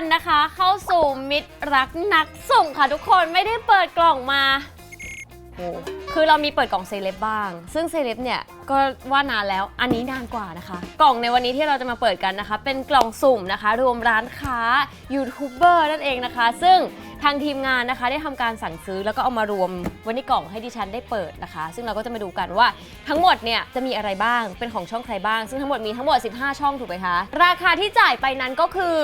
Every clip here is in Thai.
คนนะคะ เข้าสู่มิตรรักนักส่งค่ะทุกคนไม่ได้เปิดกล่องมาโอ้คือเรามีเปิดกล่องเซเลบบ้าง ซึ่งเซเลบเนี่ยก็ว่านานแล้วอันนี้นานกว่านะคะ กล่องในวันนี้ที่เราจะมาเปิดกันนะคะ เป็นกล่องสุ่มนะคะ รวมร้านค้ายูทูบเบอร์นั่นเองนะคะ ซึ่งทางทีมงานนะคะ ได้ทำการสั่งซื้อแล้วก็เอามารวมไว้ในกล่องให้ดิฉันได้เปิดนะคะ ซึ่งเราก็จะมาดูกันว่าทั้งหมดเนี่ยจะมีอะไรบ้างเป็นของช่องใครบ้าง ซึ่งทั้งหมดมีทั้งหมด 15 ช่องถูกไหมคะราคาที่จ่ายไปนั้นก็คือ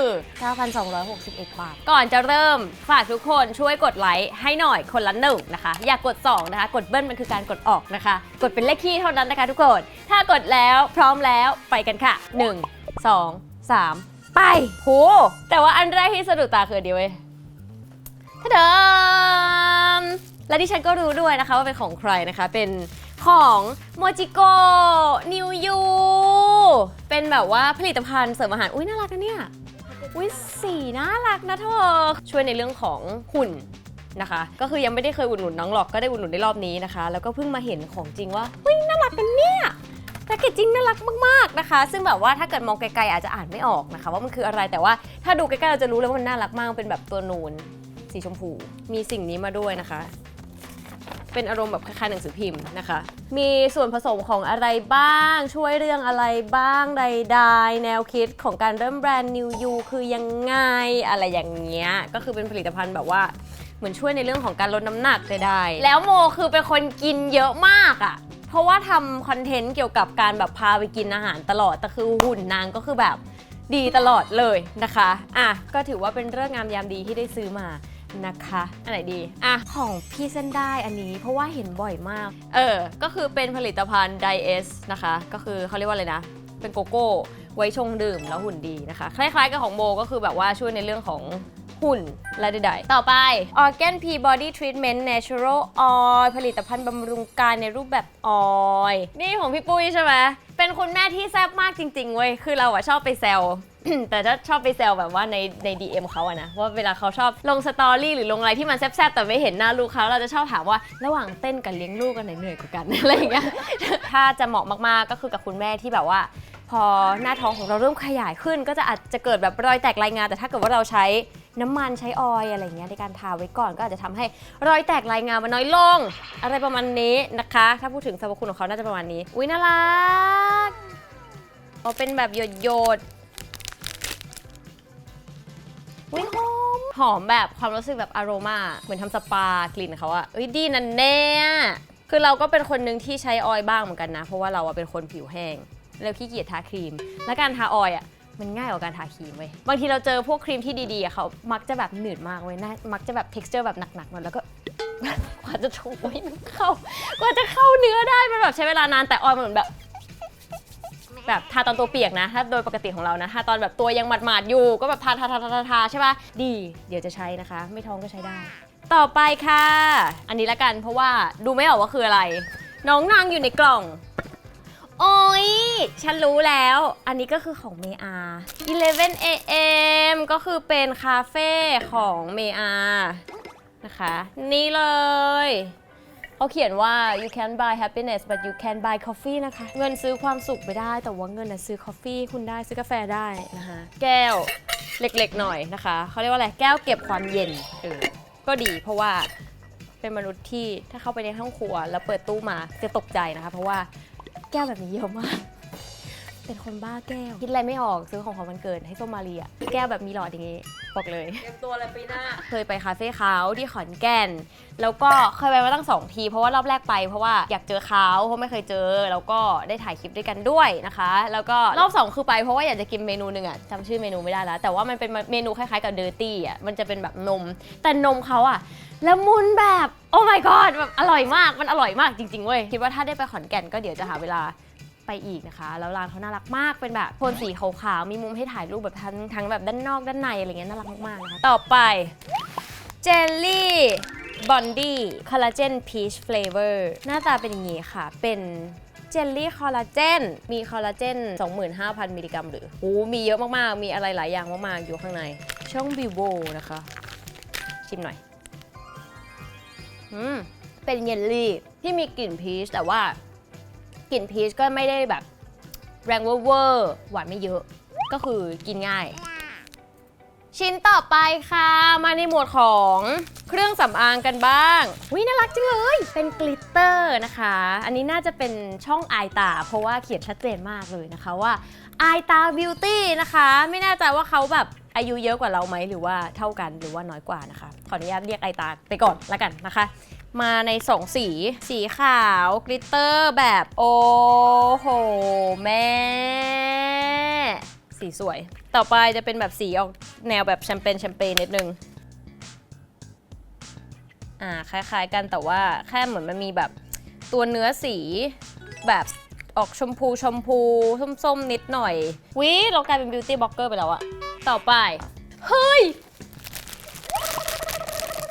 9,261 บาท ก่อนจะเริ่มฝากทุกคนช่วยกดไลค์ให้หน่อยคนละหนึ่งนะคะ อย่ากกด 2 นะคะกดเบิ้ลมันคือการกดออกนะคะ กดเป็นเลขคี่เท่านั้นนะคะทุกคน ถ้ากดแล้วพร้อมแล้วไปกันค่ะ 1 2 3 ไปโหแต่ว่าอันแรกที่สะดุดตาคือเดียวเว้ยทเดิมและดิฉันก็รู้ด้วยนะคะว่าเป็นของใครนะคะ เป็นของโมจิโกนิวยูเป็นแบบว่าผลิตภัณฑ์เสริมอาหาร อุ้ยน่ารักนะเนี่ย อุ้ยสีน่ารักนะเธอ ช่วยในเรื่องของหุ่น นะคะ ก็คือยังไม่ได้เคยอุดหนุนน้องหรอกก็ได้อุดหนุนในรอบนี้นะคะ แล้วก็เพิ่งมาเห็นของจริงว่าเฮ้ยน่ารักกันเนี่ยแพคเกจจิ้งน่ารักมากๆนะคะ ซึ่งแบบว่าถ้าเกิดมองไกลๆอาจจะอ่านไม่ออกนะคะ ว่ามันคืออะไรแต่ว่าถ้าดูใกล้ๆเราจะรู้เลยว่ามันน่ารักมากเป็นแบบตัวนูนสีชมพู มีสิ่งนี้มาด้วยนะคะ เป็นอารมณ์แบบคล้ายๆหนังสือพิมพ์นะคะ มีส่วนผสมของอะไรบ้าง ช่วยเรื่องอะไรบ้างใดๆแนวคิดของการเริ่มแบรนด์ New You คือยังไงอะไรอย่างเงี้ยก็คือเป็นผลิตภัณฑ์แบบว่า เหมือนช่วยในเรื่องของการลดน้ำหนักใดๆแล้วโมคือเป็นคนกินเยอะมากอะ่ะ เพราะว่าทำคอนเทนต์เกี่ยวกับการแบบพาไปกินอาหารตลอด แต่คือหุ่นนางก็คือแบบดีตลอดเลยนะคะ อะ ก็ถือว่าเป็นเรื่องงามยามดีที่ได้ซื้อมานะคะ อันไหนดี อะ ของพี่เส้นได้อันนี้เพราะว่าเห็นบ่อยมาก เออ ก็คือเป็นผลิตภัณฑ์ไดเอสนะคะ ก็คือเขาเรียกว่าอะไรนะ เป็นโกโก้ ไว้ชงดื่มแล้วหุ่นดีนะคะ คล้ายๆกับของโมก็คือแบบว่าช่วยในเรื่องของ หุ่นและใดๆ ต่อไป Organ P Body Treatment Natural Oil ผลิตภัณฑ์บำรุงกายในรูปแบบออยล์นี่ของพี่ปุ้ยใช่ไหมเป็นคุณแม่ที่แซ่บมากจริง ๆ เว้ย คือเราอะชอบไปแซว แต่ถ้าชอบไปแซวแบบว่าในใน DM เขาอะนะ ว่าเวลาเขาชอบลงสตอรี่หรือลงอะไรที่มันแซ่บๆ แต่ไม่เห็นหน้าลูกเขาเราจะชอบถามว่าระหว่างเต้นกับเลี้ยงลูกกันไหนเหนื่อยกว่ากัน อะไรอย่างเงี้ย ถ้าจะเหมาะมากๆ ก็คือกับคุณแม่ที่แบบว่า พอหน้าท้องของเราเริ่มขยายขึ้น ก็จะอาจจะเกิดแบบรอยแตกรายงาน แต่ถ้าเกิดว่าเราใช้ น้ำมันใช้ออยอะไรเงี้ยในการทาไว้ก่อนก็อาจจะทำให้รอยแตกรายงามันน้อยลง อะไรประมาณนี้นะคะ ถ้าพูดถึงสรรพคุณของเขาน่าจะประมาณนี้ อุ้ยน่ารักเอาเป็นแบบหยดหยดๆอุ้ยหอมหอมแบบความรู้สึกแบบอารมาเหมือนทำสปากลิ่นเขาอะเอ้ยดีนันแน่คือเราก็เป็นคนหนึ่งที่ใช้ออยบ้างเหมือนกันนะ เพราะว่าเราอะเป็นคนผิวแห้ง แล้วขี้เกียจทาครีม และการทาออยอะ มันง่ายกว่าการทาครีมเว้ย บางทีเราเจอพวกครีมที่ดีๆอะเขามักจะแบบหนืดมากเว้ยน่ามักจะแบบ texture แบบหนักๆหน่อยแล้วก็ กว่าจะถูกให้มันเข้า กว่าจะเข้าเนื้อได้ มันแบบใช้เวลานานแต่ออยล์มันเหมือนแบบ แบบทาตอนตัวเปียกนะ ถ้าโดยปกติของเรานะทาตอนแบบตัวยังหมาดๆอยู่ ก็แบบทาทาทาทาทาทาใช่ปะดี เดี๋ยวจะใช้นะคะ ไม่ท้องก็ใช้ได้ ต่อไปค่ะ อันนี้ละกันเพราะว่าดูไม่ออกว่าคืออะไร น้องนางอยู่ในกล่อง โอ้ย ฉันรู้แล้ว อันนี้ก็คือของเมอา11 AM ก็คือเป็นคาเฟ่ของเมอานะคะ นี่เลย เขาเขียนว่า you can buy happiness but you can buy coffee นะคะ เงินซื้อความสุขไม่ได้ แต่ว่าเงินน่ะซื้อ coffee คุณได้ซื้อกาแฟได้นะคะ แก้วเล็กๆหน่อยนะคะ เขาเรียกว่าอะไร แก้วเก็บความเย็นเออก็ดีเพราะว่าเป็นมนุษย์ที่ถ้าเข้าไปในห้องครัว แล้วเปิดตู้มาจะตกใจนะคะ เพราะว่า ก้วแบบนี้เยอะมาก เป็นคนบ้าแก้ว คิดอะไรไม่ออกซื้อของขวัญวันเกิดให้ส้มมาเรียแก้วแบบมีหลอดอย่างงี้บอกเลย เตรียมตัวเลยปีหน้า เคยไปคาเฟ่เขาที่ขอนแก่น แล้วก็เคยไปมาตั้งสองที เพราะว่ารอบแรกไปเพราะว่าอยากเจอเขาเพราะไม่เคยเจอ แล้วก็ได้ถ่ายคลิปด้วยกันด้วยนะคะ แล้วก็รอบสองคือไปเพราะว่าอยากจะกินเมนูหนึ่งอะจำชื่อเมนูไม่ได้แล้ว แต่ว่ามันเป็นเมนูคล้ายๆกับเดอร์ตี้อะมันจะเป็นแบบนม แต่นมเขาอะละมุนแบบ โอ้ my god แบบอร่อยมากมันอร่อยมากจริงๆเว้ยคิดว่าถ้าได้ไปขอนแก่นก็เดี๋ยวจะหาเวลา ไปอีกนะคะ แล้วร้านเขาน่ารักมาก เป็นแบบโทนสีขาวๆ มีมุมให้ถ่ายรูปแบบทั้งทั้งแบบด้านนอกด้านในอะไรเงี้ยน่ารักมากๆนะคะ ต่อไปเจลลี่บอนดี้คอลลาเจนพีชเฟลเวอร์หน้าตาเป็นอย่างนี้ค่ะ เป็นเจลลี่คอลลาเจน มีคอลลาเจน 25,000 มิลลิกรัมหรือโอ้มีเยอะมากๆ มีอะไรหลายอย่างมากๆ อยู่ข้างใน ช่องบิวโบนะคะ ชิมหน่อยอืมเป็นเยลลี่ที่มีกลิ่นพีชแต่ว่า กลิ่นพีชก็ไม่ได้แบบแรงเวอร์เวอร์หวานไม่เยอะ ก็คือกินง่าย ชิ้นต่อไปค่ะ มาในหมวดของเครื่องสำอางกันบ้างวิน่ารักจังเลย เป็นกลิตเตอร์นะคะ อันนี้น่าจะเป็นช่องอายตา เพราะว่าเขียนชัดเจนมากเลยนะคะว่าอายตาบิวตี้นะคะ ไม่แน่ใจว่าเขาแบบอายุเยอะกว่าเราไหมหรือว่าเท่ากันหรือว่าน้อยกว่านะคะ ขออนุญาตเรียกอายตาไปก่อนละกันนะคะ มาในสองสี สีขาวกลิตเตอร์แบบ โอ้โห แม่ สีสวย ต่อไปจะเป็นแบบสีออกแนวแบบแชมเปญแชมเปญนิดนึง อ่า คล้ายๆกันแต่ว่าแค่เหมือนมันมีแบบตัวเนื้อสีแบบออกชมพูชมพู ส้มๆ นิดหน่อยวิเรากลายเป็นบิวตี้บล็อกเกอร์ไปแล้วอะต่อไป เฮ้ย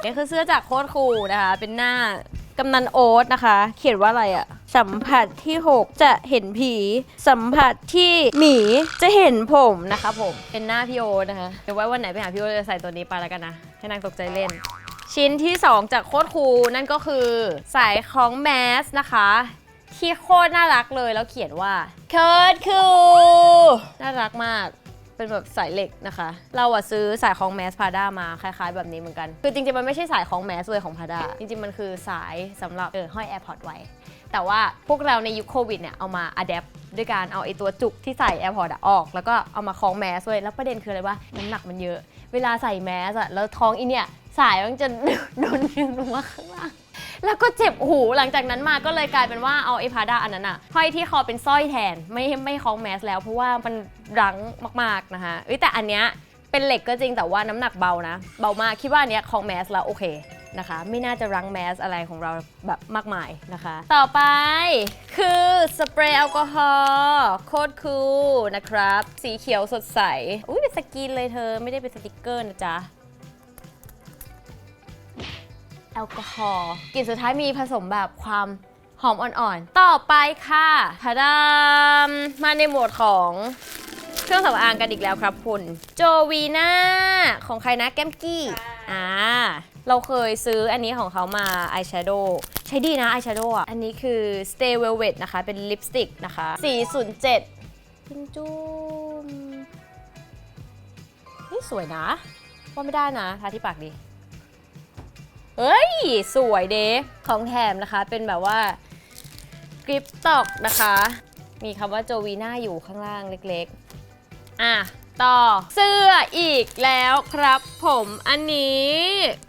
นี่คือเสื้อจากโคตรคูนะคะ เป็นหน้ากำนันโอ๊ตนะคะ เขียนว่าอะไรอะสัมผัสที่ 6 จะเห็นผี สัมผัสที่หมีจะเห็นผมนะคะผมเป็นหน้าพี่โอ๊ตนะคะเดี๋ยวไว้วันไหนไปหาพี่โอ๊ตจะใส่ตัวนี้ไปแล้วกันนะให้นางตกใจเล่น ชิ้นที่ 2 จากโคตรคูนั่นก็คือสายของแมสนะคะ ที่โคตรน่ารักเลยแล้วเขียนว่าเคิร์ดคูน่ารักมาก เป็นแบบสายเหล็กนะคะ เราอะซื้อสายของแมสพาด้ามาคล้ายๆแบบนี้เหมือนกัน คือจริงๆ มันไม่ใช่สายของแมสเลยของพาด้าจริงๆ มันคือสายสำหรับเออห้อย AirPod ไว้ แต่ว่าพวกเราในยุคโควิดเนี่ยเอามาอัดแอปด้วยการเอาไอตัวจุกที่ใส่ AirPod อะออก แล้วก็เอามาคล้องแมสไว้แล้วประเด็นคืออะไรวะน้ำหนักมันเยอะ เวลาใส่แมสอะแล้วท้องอีเนี่ยสายมันจะโดนดึงลงมาข้างล่าง แล้วก็เจ็บหูหลังจากนั้นมาก็เลยกลายเป็นว่าเอาไอ้พาด้าอันนั้นอะห้อยที่คอเป็นสร้อยแทนไม่ไม่คล้องแมสแล้ว เพราะว่ามันรั้งมากๆนะคะแต่อันเนี้ยเป็นเหล็กก็จริงแต่ว่าน้ำหนักเบานะ เบามากคิดว่าอันเนี้ยคล้องแมสแล้วโอเคนะคะไม่น่าจะรั้งแมสอะไรของเราแบบมากมายนะคะ ต่อไปคือสเปรย์แอลกอฮอล์โคตรคูลนะครับ สีเขียวสดใส อุ้ยเป็นสกรีนเลยเธอไม่ได้เป็นสติกเกอร์นะจ๊ะ แอลกอฮอล์กลิ่นสุดท้ายมีผสมแบบความหอมอ่อนๆ ต่อไปค่ะทาดามมาในหมวดของเครื่องสำอางกันอีกแล้วครับคุณ โจวีน่าของใครนะแก้มกี้ อ่า เราเคยซื้ออันนี้ของเขามาอายแชโดว์ใช้ดีนะอายแชโดว์อะ อันนี้คือ Stay Velvet นะคะ เป็นลิปสติกนะคะ 407พิงจุ้มนี่สวยนะ ว่าไม่ได้นะ ทาที่ปากดี เฮ้ย สวยเดของแถมนะคะ เป็นแบบว่ากริปตอกนะคะ มีคำว่าโจวีน่าอยู่ข้างล่างเล็กๆ อะ ต่อ เสื้ออีกแล้วครับผมอันนี้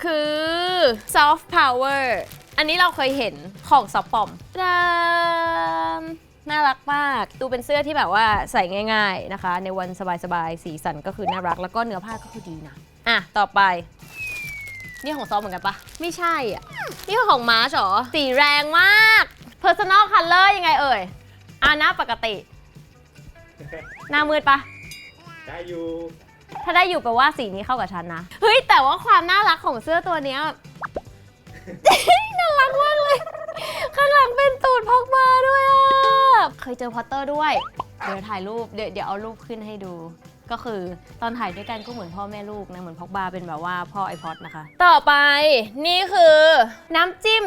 คือ soft power อันนี้เราเคยเห็นของซอฟปอมตามน่ารักมาก ดูเป็นเสื้อที่แบบว่าใส่ง่าย ๆนะคะ ในวันสบายๆ สีสันก็คือน่ารัก แล้วก็เนื้อผ้าก็คือดีนะ อะ ต่อไป นี่ของซอฟเหมือนกันปะไม่ใช่อะ นี่คือของมาร์ชเหรอ สีแรงมาก Personal Color ยังไงเอ่ยอ่าหน้าปกติ หน้ามืดปะ ได้อยู่ ถ้าได้อยู่แปลว่าสีนี้เข้ากับฉันนะ เฮ้ย แต่ว่าความน่ารักของเสื้อตัวเนี้ย น่ารักมากเลย ข้างหลังเป็นตูดพกมาด้วยอะ เคยเจอพอตเตอร์ด้วย เดี๋ยวถ่ายรูป เดี๋ยวเดี๋ยวเอารูปขึ้นให้ดู ก็คือตอนถ่ายด้วยกันก็เหมือนพ่อแม่ลูกนะเหมือนพอกบาเป็นแบบว่าพ่อไอพอดนะคะ ต่อไปนี่คือน้ำจิ้ม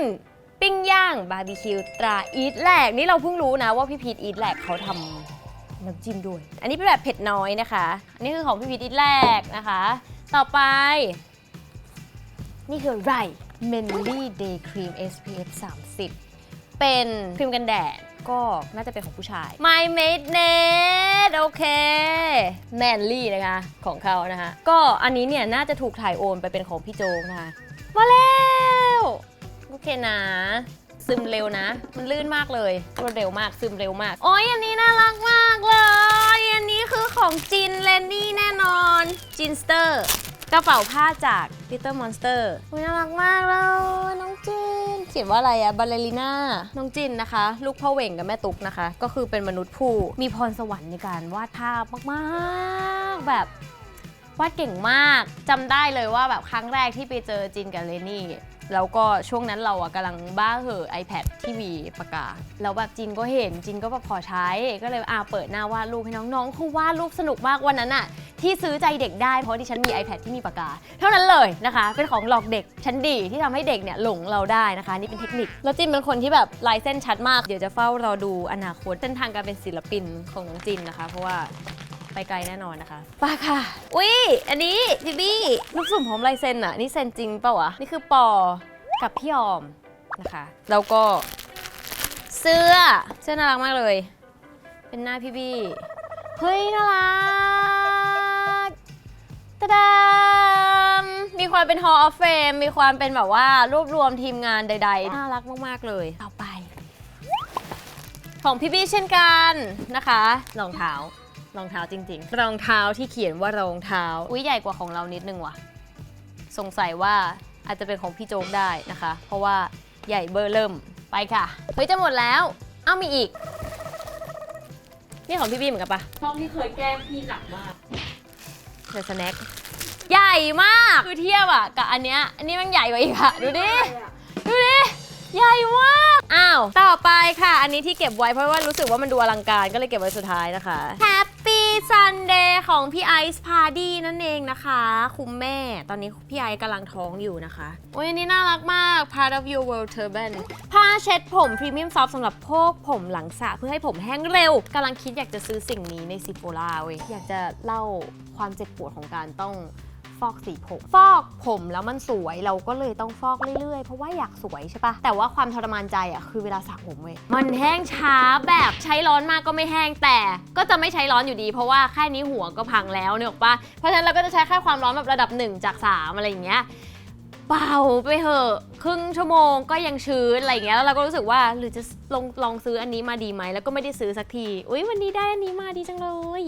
ปิ้งย่างบาร์บีคิวตราอีทแหลกนี่เราเพิ่งรู้นะว่าพี่พีทอีทแหลกเขาทำน้ำจิ้มด้วย อันนี้เป็นแบบเผ็ดน้อยนะคะ อันนี้คือของพี่พีทอิตแรกนะคะ ต่อไป นี่คือไร Manly Day Cream SPF 30 เป็นครีมกันแดด ก็น่าจะเป็นของผู้ชาย My Made Net โอเค Manly นะคะของเขานะคะ ก็อันนี้เนี่ยน่าจะถูกถ่ายโอนไปเป็นของพี่โจกนะคะ มาแล้ว โอเคนะ ซึมเร็วนะ มันลื่นมากเลยรวดเร็วมากซึมเร็วมาก โอ้ยอันนี้น่ารักมากเลย อันนี้คือของจินเลนนี่แน่นอนจินสเตอร์กระเป๋าผ้าจาก Little Monster อุ๊ยน่ารักมากเลยน้องจิน เขียนว่าอะไรอะบาเลริน่าน้องจินนะคะ ลูกพ่อเหว่งกับแม่ตุ๊กนะคะ ก็คือเป็นมนุษย์ผู้มีพรสวรรค์ในการวาดภาพมากๆ แบบวาดเก่งมากจำได้เลยว่าแบบครั้งแรกที่ไปเจอจินกับเลนี่ แล้วก็ช่วงนั้นเราอะกำลังบ้าเหอะ iPad ที่มีปากกาแล้วแบบจินก็เห็นจินก็แบบขอใช้ ก็เลยอ่าเปิดหน้าวาดรูปให้น้องๆคือวาดรูปสนุกมากวันนั้นอะ ที่ซื้อใจเด็กได้เพราะที่ฉันมี iPad ที่มีปากกา เท่านั้นเลยนะคะ เป็นของหลอกเด็กชั้นดีที่ทำให้เด็กเนี่ยหลงเราได้นะคะ นี่เป็นเทคนิค แล้วจินเป็นคนที่แบบลายเส้นชัดมาก เดี๋ยวจะเฝ้ารอดูอนาคตเส้นทางการเป็นศิลปินของน้องจินนะคะ เพราะว่าไปไกลแน่นอนนะคะไปค่ะ อุ๊ย อันนี้พี่บี้ลูกสุ่มพร้อมลายเซ็นอะนี่เซ็นจริงเปล่าวะนี่คือปอกับพี่ออมนะคะ แล้วก็ เสื้อเสื้อน่ารักมากเลย เป็นหน้าพี่บี้เฮ้ยน่ารัก ตะดามมีความเป็น Hall of Fame มีความเป็นแบบว่ารวบรวมทีมงานใด ๆ น่ารักมาก ๆ เลยต่อไป ของพี่บี้เช่นกันนะคะรองเท้ารองเท้าจริง ๆ รองเท้าที่เขียนว่ารองเท้า อุ้ยใหญ่กว่าของเรานิดนึงว่ะ สงสัยว่าอาจจะเป็นของพี่โจ๊กได้นะคะ เพราะว่าใหญ่เบอร์เริ่มไปค่ะ เฮ้ยจะหมดแล้ว เอ้ามีอีก นี่ของพี่บี้เหมือนกันปะห้องที่เคยแกล้งพี่หนักมาก เดอะสแน็คใหญ่มากคือเทียบอะกับอันเนี้ยอันนี้มันใหญ่กว่าอีกอะดูดิ ดูดิ ใหญ่มาก อ้าว ต่อไปค่ะ อันนี้ที่เก็บไว้เพราะว่ารู้สึกว่ามันดูอลังการก็เลยเก็บไว้สุดท้ายนะคะ Happy ซันเดย์ของพี่ไอซ์พาร์ดี้นั่นเองนะคะ คุณแม่ตอนนี้พี่ไอซ์กำลังท้องอยู่นะคะ โอ้ยอันนี้น่ารักมาก Part of your world turban ผ้าเช็ดผมพรีเมียมซอฟสำหรับพกผมหลังสระเพื่อให้ผมแห้งเร็วกำลังคิดอยากจะซื้อสิ่งนี้ในซิโฟล่าเว้ยอยากจะเล่าความเจ็บปวดของการต้อง ฟอกสีผม ฟอกผมแล้วมันสวยเราก็เลยต้องฟอกเรื่อยๆ เพราะว่าอยากสวยใช่ปะแต่ว่าความทรมานใจอะคือเวลาสระผมเว้ยมันแห้งช้าแบบใช้ร้อนมากก็ไม่แห้งแต่ ก็จะไม่ใช้ร้อนอยู่ดี เพราะว่าแค่นี้หัวก็พังแล้วเนี่ยหรอกปะเพราะฉะนั้นเราก็จะใช้แค่ความร้อนแบบระดับ 1 จาก 3 อะไรอย่างเงี้ยเบาไปเหอะครึ่งชั่วโมงก็ยังชื้นอะไรอย่างเงี้ยแล้วเราก็รู้สึกว่าหรือจะลองลองซื้ออันนี้มาดีไหมแล้วก็ไม่ได้ซื้อสักทีอุ้ยวันนี้ได้อันนี้มาดีจังเลย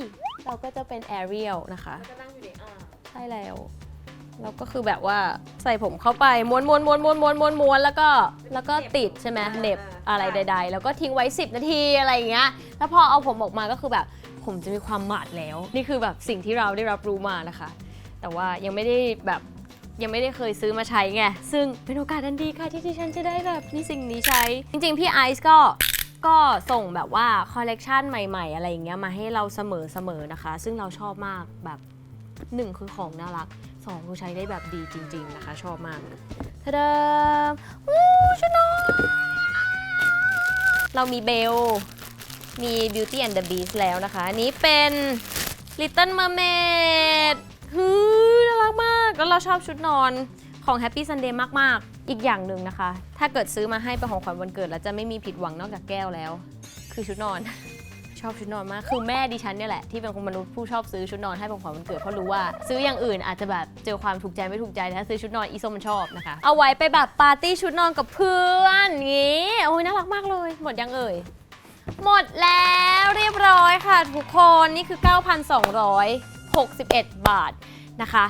เราก็จะเป็นแอเรียลนะคะก็นั่งอยู่ในอ่าง ใช่แล้วแล้วก็คือแบบว่าใส่ผมเข้าไปม้วนม้วนม้วนม้วนม้วนม้วนม้วนแล้วก็แล้วก็ติดใช่ไหมเหน็บอะไรใด ๆ แล้วก็ทิ้งไว้ 10 นาทีอะไรอย่างเงี้ยแล้วพอเอาผมออกมาก็คือแบบผมจะมีความหมาดแล้ว นี่คือแบบสิ่งที่เราได้รับรู้มานะคะ แต่ว่ายังไม่ได้แบบยังไม่ได้เคยซื้อมาใช้ไงซึ่งเป็นโอกาสอันดีค่ะที่ดิฉันจะได้แบบมีสิ่งนี้ใช้ จริงๆ พี่ไอซ์ก็ก็ส่งแบบว่าคอลเลกชันใหม่ๆ อะไรอย่างเงี้ยมาให้เราเสมอๆนะคะ ซึ่งเราชอบมากแบบ หนึ่งคือของน่ารักสองคือใช้ได้แบบดีจริง ๆ นะคะ ชอบมากทะเดมวู้ชดนอนเรามีเบล มี Beauty and the Beast แล้วนะคะ อันนี้เป็น Little Mermaid ฮือน่ารักมาก แล้วเราชอบชุดนอนของ Happy Sunday มาก ๆ อีกอย่างหนึ่งนะคะ ถ้าเกิดซื้อมาให้เป็นของขวัญวันเกิด แล้วจะไม่มีผิดหวังนอกจากแก้วแล้ว คือชุดนอน ชอบชุดนอนมาก คือแม่ดิฉันเนี่ยแหละที่เป็นคนมนุษย์ผู้ชอบซื้อชุดนอนให้เป็นของขวัญวันเกิดเพราะรู้ว่า ซื้ออย่างอื่นอาจจะแบบเจอความถูกใจไม่ถูกใจแต่ถ้าซื้อชุดนอนอีส้มมันชอบนะคะ เอาไว้ไปแบบปาร์ตี้ชุดนอนกับเพื่อนงี้โอ้ยน่ารักมากเลย หมดยังเอ่ยหมดแล้วเรียบร้อยค่ะทุกคนนี่คือ 9,261 บาทนะคะ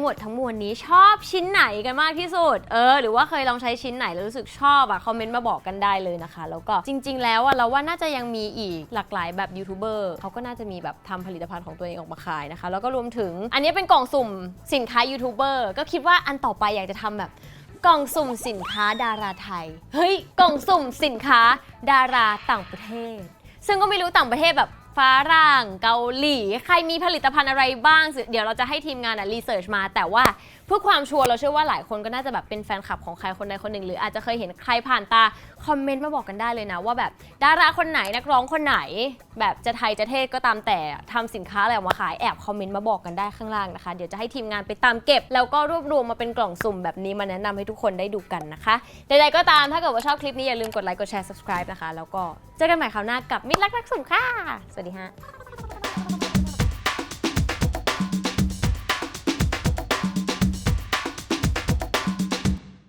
งหมดทั้งมวลนี้ชอบชิ้นไหนกันมากที่สุด เออ หรือว่าเคยลองใช้ชิ้นไหนแล้วรู้สึกชอบอะคอมเมนต์มาบอกกันได้เลยนะคะ แล้วก็จริง ๆ แล้วอะเราว่าน่าจะยังมีอีกหลากหลายแบบยูทูบเบอร์เขาก็น่าจะมีแบบทำผลิตภัณฑ์ของตัวเองออกมาขายนะคะ แล้วก็รวมถึงอันนี้เป็นกล่องสุ่มสินค้ายูทูบเบอร์ก็คิดว่าอันต่อไปอยากจะทำแบบกล่องสุ่มสินค้าดาราไทย เฮ้ย กล่องสุ่มสินค้าดาราต่างประเทศ ซึ่งก็ไม่รู้ต่างประเทศแบบ ฝรั่งเกาหลี ใครมีผลิตภัณฑ์อะไรบ้าง เดี๋ยวเราจะให้ทีมงานอะรีเสิร์ชมาแต่ว่า พื่อความชัวร์เราเชื่อว่าหลายคนก็น่าจะแบบเป็นแฟนคลับของใครคนใดคนหนึ่ง หรืออาจจะเคยเห็นใครผ่านตาคอมเมนต์มาบอกกันได้เลยนะ ว่าแบบดาราคนไหนนักร้องคนไหน แบบจะไทยจะเทศก็ตามแต่ทำสินค้าอะไรออกมาขายแอบคอมเมนต์มาบอกกันได้ข้างล่างนะคะ เดี๋ยวจะให้ทีมงานไปตามเก็บ แล้วก็รวบรวมมาเป็นกล่องสุ่มแบบนี้มาแนะนำให้ทุกคนได้ดูกันนะคะใดๆก็ตามถ้าเกิดว่าชอบคลิปนี้อย่าลืมกดไลค์กดแชร์ subscribe นะคะ แล้วก็เจอกันใหม่คราวหน้ากับมิตรรักนักสุ่มค่ะสวัสดีฮะ